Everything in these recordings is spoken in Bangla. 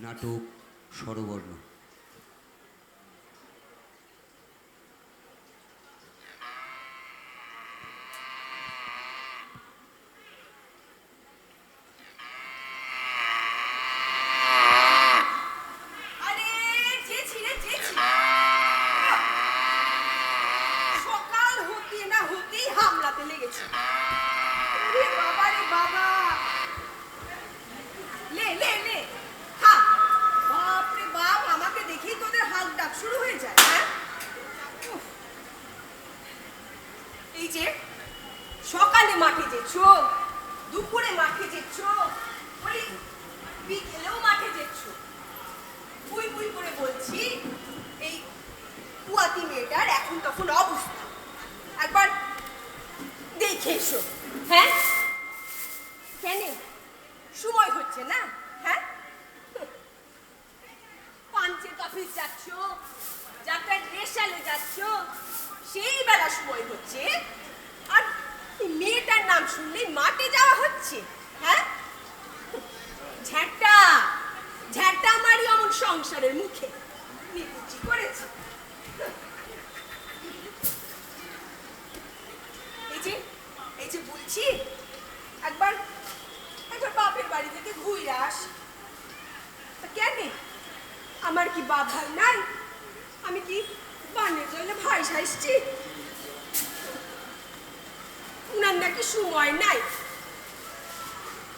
নাটক স্বরবর্ণ আরে যেছি রে যেছি সকাল হতে না হতেই হামলাতে লেগেছে ওরে বাবা রে বাবা লে লে লে হা বাপ রে বাপ আমাকে দেখেই তোদের হাক ডাক শুরু হয়ে যায় হ্যাঁ উফ। এই যে সকালে মাঠে যেছ দুপুরে মাঠে যেছ ওই বিকেলেও মাঠে যেছ বুই বুই করে বলছি, এই পুয়াতি মেয়েটার এখন তখন অবস্থা। একবার দেখে এসো। হ্যাঁ? কেন? সময় হচ্ছে না? হ্যাঁ? পাঞ্চের অফিস যাচ্ছ যাত্রার রেশালে যাচ্ছ, সেই বেলা সময় হচ্ছে। আর মেয়েটার নাম শুনলেই মাঠে যাওয়া হচ্ছে হ্যাঁ? ঝ্যাঁটা ঝ্যাঁটা আমারই অমন সংসারের মুখে। নিকুচি করেছে? এই যে এই যে বলছি, একবার একবার বাপের বাড়ি থেকে ঘুরে আস। কেন? আমার কি বাপ ভাই নাই? আমি কি বানের জন্য ভাই সাইসছি উনার নাকি সময় নাই।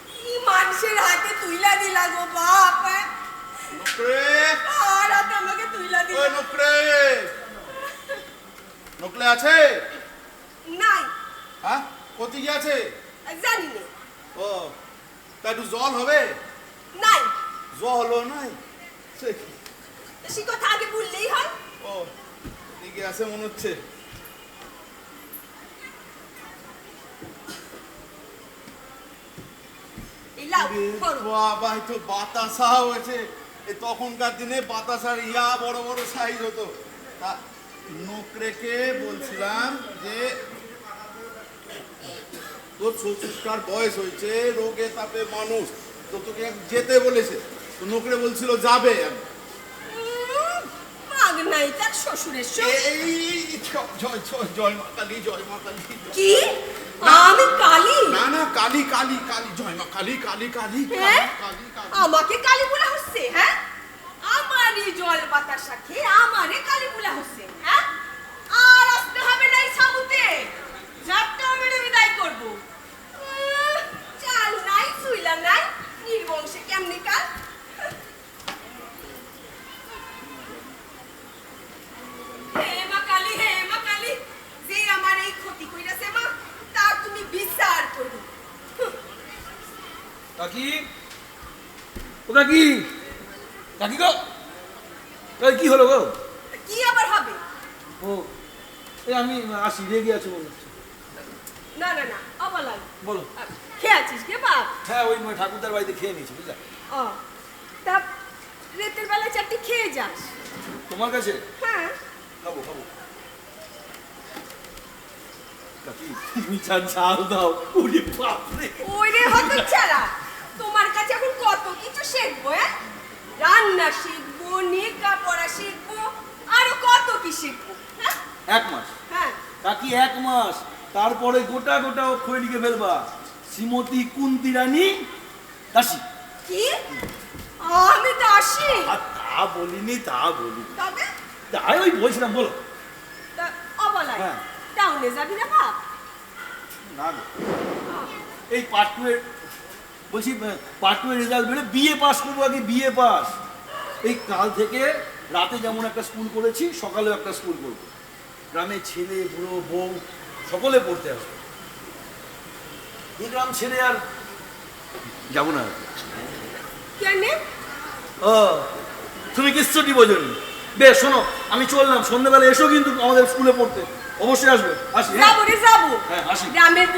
কি মানুষের হাতে তুইলা দিলা গো বাপ? নকরে। আর হাতে আমাকে তুইলা ওই দিলা নকরে। নকলে আছে? নাই। হ্যাঁ? জানি না। ও তা একটু জল হবে? নাই। জল হলো নাই? সে কথা আগে বললেই হয়। ও আছে মনে হচ্ছে এই লাউ করো বাবা তো বাতাসা হয়েছে। তখনকার দিনে বাতাসার ইয়া বড় বড় সাইজ হতো। তা নকরেকে বলছিলাম যে তোর শ্বশুরটার বয়স হয়েছে রোগে তাপে মানুষ তো তোকে যেতে বলেছে। তো নোকরে বলছিল যাবে নাই তার শ্বশুরের এই জয় জয় জয় জয় মা কালী জয় মা কালী। কি? আমি কালী। না না কালী কালী কালী জয় মা কালী কালী কালী হ্যাঁ? কালী কালী। আমাকে কালী বলা হচ্ছে হ্যাঁ? আমারই জল বাতাসা খেয়ে আমারে কালী বলা হচ্ছে হ্যাঁ আর আসতে হবে না এই সামুতে যাত্রা মেরে বিদায় করব উম, চাল নাই সুইলা নাই নির্বংশে কেমনি কাল হে মা কালী হে মা কালী যে আমার এই ক্ষতি কইরাছে মা তার তুমি বিচার করো হুঁ। কাকি ও কাকি গো? এই কি হলো গো? কি আবার হবে? ও এই আমি আসি রেগে আছো হচ্ছে না না না অবলাই বলো। খেয়ে আছিস কে বাপ? হ্যাঁ ওই মানে ঠাকুরদার বাড়িতে খেয়ে নিয়েছি বুঝলা? ও তা রাতের বেলা চারটি খেয়ে যাস। তোমার কাছে? হ্যাঁ। খাব খাব। কাকি তুমি চা ঝাল দাও। ওরে বাপরে। ওই রে হতো ছাড়া তোমার কাছে এখন কত কিছু শিখব হ্যাঁ? রান্না শিখব নেকা পড়া শিখব আরও কত কি শিখব হ্যাঁ? এক মাস। হ্যাঁ। কাকি এক মাস। তারপরে গোটা গোটা অক্ষরে লিখে ফেলবা। শ্রীমতী কুন্তি রানী দাসী। কি? আমি দাসী? তা বলিনি তা বলি তবে? তাই ওই বলছিলাম বলো। হ্যাঁ। টাউনে যাবি না বাপ? না এই এর বলছি পার্ট টু রেজাল্ট বেরো বিএ পাস করব আগে বিএ পাস এই কাল থেকে রাতে যেমন একটা স্কুল করেছি সকালেও একটা স্কুল করব। গ্রামে ছেলে বুড়ো বউ সকলে পড়তে আসবে। এই গ্রাম ছেড়ে আর যাব না। কেন? ও তুমি কিচ্ছুটি বোঝনি? বেশ শোনো আমি চললাম। সন্ধ্যেবেলা এসো কিন্তু আমাদের স্কুলে পড়তে। অবশ্যই আসবে। আসি হ্যাঁ? যাব রে যাব। হ্যাঁ, আসি। গ্রামের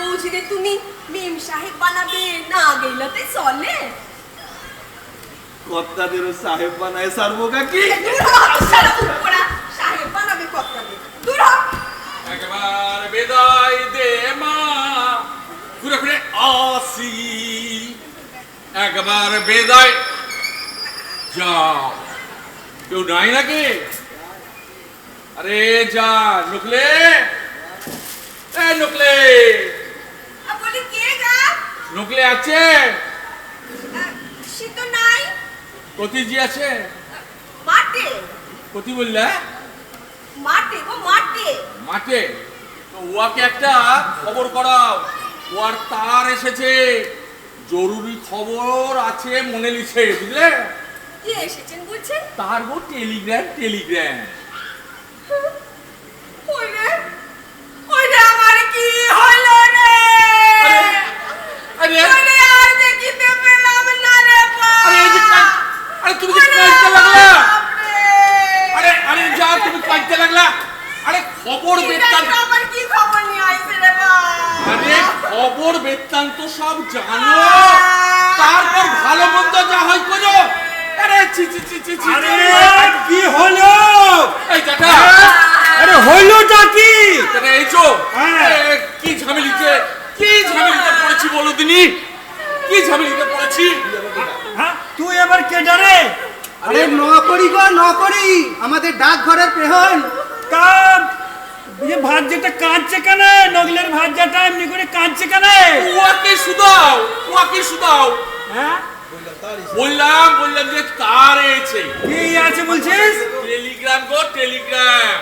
তুমি মেম সাহেব বানাবে? না গেলাতে চলে। কর্তাদেরও সাহেব বানায় সারবো কাকি? দূর হ, সারা উপরা সাহেব বানাবে কত্তাদের দূর হ। একবার বিদায় দে মা। ঘুরে ঘুরে আসি। একবার বিদায়। যা কেউ নাই নাকি? আরে যা নকলে। এ নকলে। আর বলি কে গা? নকলে আছে? সে তো নাই। কতিজি আছে? মাঠে। কতি বললে? মাঠে গো মাঠে। মাঠে? তো ওয়াকে একটা খবর করাও। ওয়ার তার এসেছে। জরুরি খবর আছে মনে লিছে বুঝলে? কে এসেছেন বলছেন? তার গো টেলিগ্রাম টেলিগ্রাম। খবর বেতান্ত সব জানো। তারপর ভালো মন্দ যা হয় করো। আরে আরে! কি হলো? এই জ্যাঠা আরে হইলোটা কি? জ্যাঠা এই চো! হ্যাঁ। কি ঝামেলিতে কি ঝামেলিতে পড়েছি বলো দিনি? কি ঝামেলিতে পড়েছি? হ্যাঁ? তুই এবার কেডা রে? আরে নকরি গো নকরি! আমাদের ডাকঘরের পেহন কাম! যে ভাজ্যটা কাঁদছে কেন? নগলের ভাজ্যটা এমনি করে কাঁদছে কেন? ওয়াকে শুধাও ওয়াকে শুধাও। হ্যাঁ? বললাম বললাম যে তার এসে কি আছে বলছিস? টেলিগ্রাম গো টেলিগ্রাম।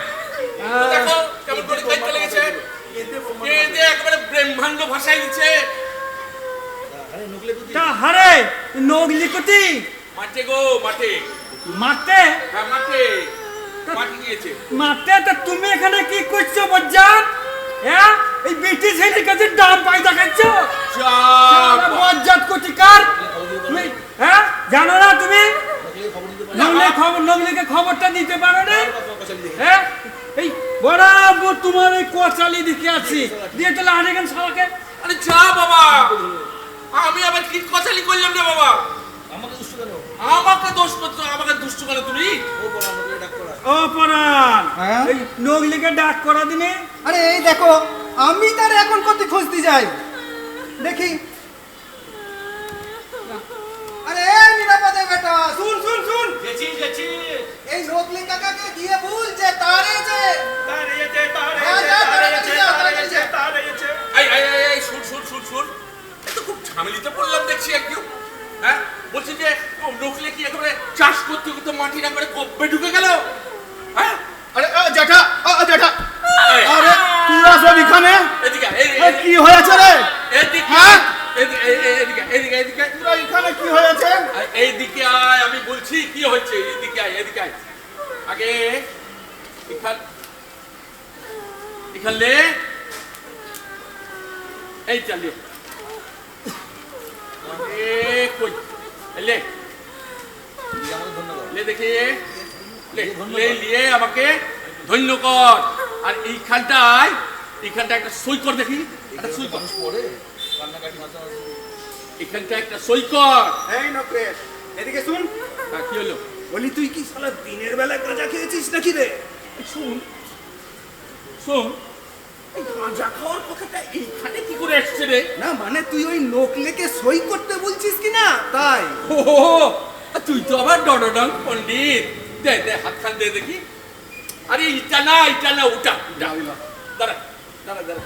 দেখো কেমন করে কাজতে লেগেছে। এ দিয়ে একেবারে ব্রহ্মাণ্ড ভাষায় দিচ্ছে। তা হারে নগলি কতি মাঠে গো মাঠে। মারতে হ্যাঁ মাঠে। মাঠে গিয়েছে। মারতে তা তুমি এখানে কি করছ বজ্জাত? হ্যাঁ? এই বেটি ছেলের কাছে ডাম পাই দেখাচ্ছ? যা বজ্জাত করছি কার তুমি হ্যাঁ জানো না তুমি নগলে খবর নগলিকে খবরটা দিতে পারো না হ্যাঁ এই বরাবর তোমার এই কোয়াচালি দিকে আছি। দিয়ে তাহলে আরেকজন শালাকে আরে যা বাবা! আমি আবার কি কচালি করলাম রে বাবা? আমাকে দুষ্ট কেন আমাকে দোষ করছ আমাকে দুষ্ট কেন তুমি? ও আমাকে ডাক করা। ও পরাণ হ্যাঁ? এই নগলিকে ডাক করা দিনে আরে এই দেখো আমি তার এখন কত খুঁজতে যাই? দেখি আরে এই বেটা শুন শুন শুন। গেছি গেছি। এই নকলি কাকাকে গিয়ে ভুল যে তার এসে তারে যেতে তারে যা, যা, তাড়াতাড়ি যা, তাড়াতাড়ি যা। তারে যেতে এই এই এই, এই শুন শুন শুন শুন। এ তো খুব ঝামেলিতে পড়লাম দেখছি একটু। হ্যাঁ? বলছি যে ও কি একেবারে চাষ করতে করতে মাটির একবারে কব্বে ঢুকে গেল? হ্যাঁ? আরে আ, জ্যাঠা জ্যাঠা। আরে তুই আসব এখানে? এদিকে এই, কি হয়েছে রে? এদিকে হ্যাঁ? এদিকে এই, এই, এদিকে এদিকে এদিকে। তোরা এখানে কি হয়েছে? এইদিকে আয় আমি বলছি কি হচ্ছে এদিকে আয় এদিকে আয়। আগে এখান এখান এই চালিয়ে। কই? লে। আমাকে ধন্যবাদ লে দেখি। লে লে লিয়ে আমাকে ধন্য কর। আর এইখানটায় এইখানটা একটা সই কর দেখি। একটা সই কর। মাথা এখানটা একটা সই কর এই নকলে এদিকে শুন। হ্যাঁ, কি হলো? বলি তুই কি শালা দিনের বেলা গাঁজা খেয়েছিস নাকি রে? শোন শোন। গাঁজা খাওয়ার কথাটা এইখানে কি করে এসছে রে? না মানে তুই ওই নকলেকে সই করতে বলছিস কি না? তাই। ও তুই তো আবার ডডডং পণ্ডিত। দে দে হাতখান দে দেখি। আরে ইটা না ইটা না ওটা দাঁড়া দাঁড়া দাঁড়া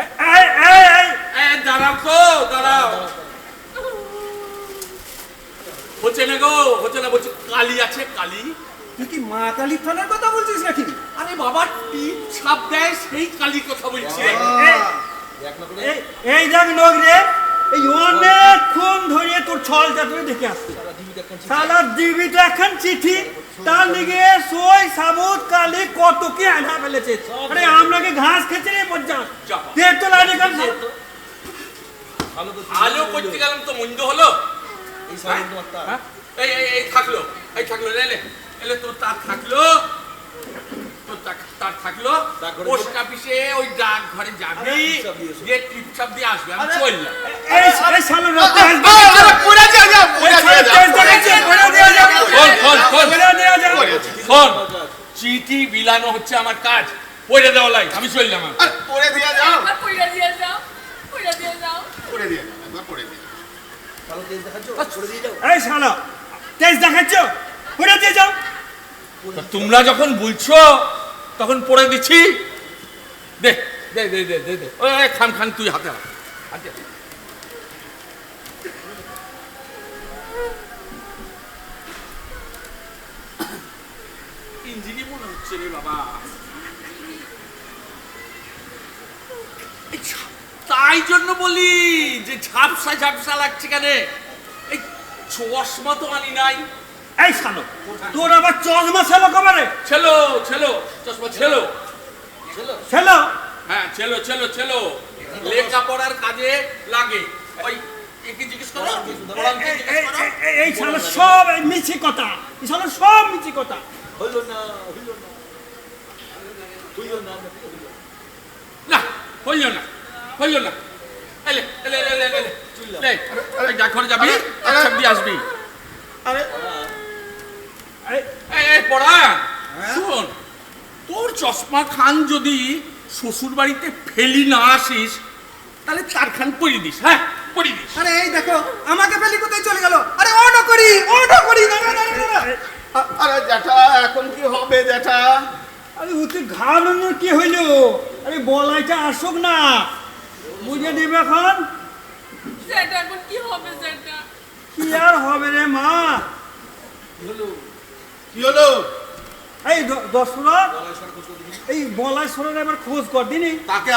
এই, এই, এই, এই, এ দাঁড়াও তো দাঁড়াও। হচ্ছে না গো হচ্ছে না বলছি কালি আছে কালি। তুই কি মা কালী থানার কথা বলছিস নাকি? আরে বাবা টিপ ছাপ দেয় সেই কালির কথা বলছি। এই, না করে এই, দেখ অনেকক্ষণ ধরে তোর ছল চাতুরি দেখে আসছে। সারা জীবিত এখন এখন চিঠি। তার লিগে সই সাবুত কালি কত কি আনা ফেলেছে। আরে আমরাকে ঘাস খেতে রে পর্যন্ত যা। পেট তো লাগে কাছে ভালো তো আলো করতে গেলাম তো মন্দ হলো। এই হ্যাঁ? এই এই এই থাকল এই থাকল এলে এলে তোর তার থাকল। তোর থাকল। ডাকঘরে পোস্ট অফিসে ওই ডাক ঘরে যাবি টিপসাপ দিয়ে এসো। দিয়ে আসবে আমি চললাম। এই এই শালা রাতে আসবে। পড়ে যা যা এই শালা তেজ দেখাচ্ছে, ভরে দেয়া যাবে। ফোন ফোন ফোন ভরে দেয়া যাবে। ফোন চিঠি বিলানো হচ্ছে আমার কাজ। পড়ে দেওয়া লাই আমি চললাম। পড়ে দিয়ে যাও। দিয়ে যাও দিয়ে যাও। পড়ে দিয়ে যাও একবার পড়ে করে দিয়ে এই শালা তেজ দেখাচ্ছ? ঘুরে দিয়ে যাও। তোমরা যখন বলছো তখন পড়ে দিচ্ছি। দে দে দে দে দে দে। ওই খান খান তুই হাতে হাতে। ইঞ্জিনই মনে হচ্ছে রে বাবা। তাই জন্য বলি যে ঝাপসা ঝাপসা লাগছে কেন? এই চশমা তো আনি নাই। এই শালো তোর আবার চশমা ছেলো কবারে? ছেলো ছেলো চশমা ছেলো। ছেলো? হ্যাঁ ছেলো ছেলো ছেলো। লেখাপড়ার কাজে লাগে। ওই একে জিজ্ঞেস করো? এই- শালা সব এই মিছি কথা। এই শালা সব মিছি কথা। হইল না হইল না। হইল না হইল না। না হইল না। হইল না। এলে এলে এলে এলে এলে। লে এই যা যাবি আরে, দিয়ে আসবি। আরে এই- এই এই পড়া শোন তোর চশমা খান যদি শ্বশুর বাড়িতে ফেলি না আসিস তাহলে তার খান পরিয়ে দিস হ্যাঁ? পরিয়ে দিস। আরে এই দেখো আমাকে ফেলি কোথায় চলে গেল? আরে না করি না করি আরে জ্যাঠা এখন কি হবে জ্যাঠা? আরে ওতে ঘাড়ানো কি হইল? আরে বলাইটা আসুক না। বুঝে নিবে এখন? সেটা এখন কি হবে সেটা? কি আর হবে রে মা? কি হলো? এই দশরা এই বলায় সরের এবার খোঁজ কর দিনি? তাকে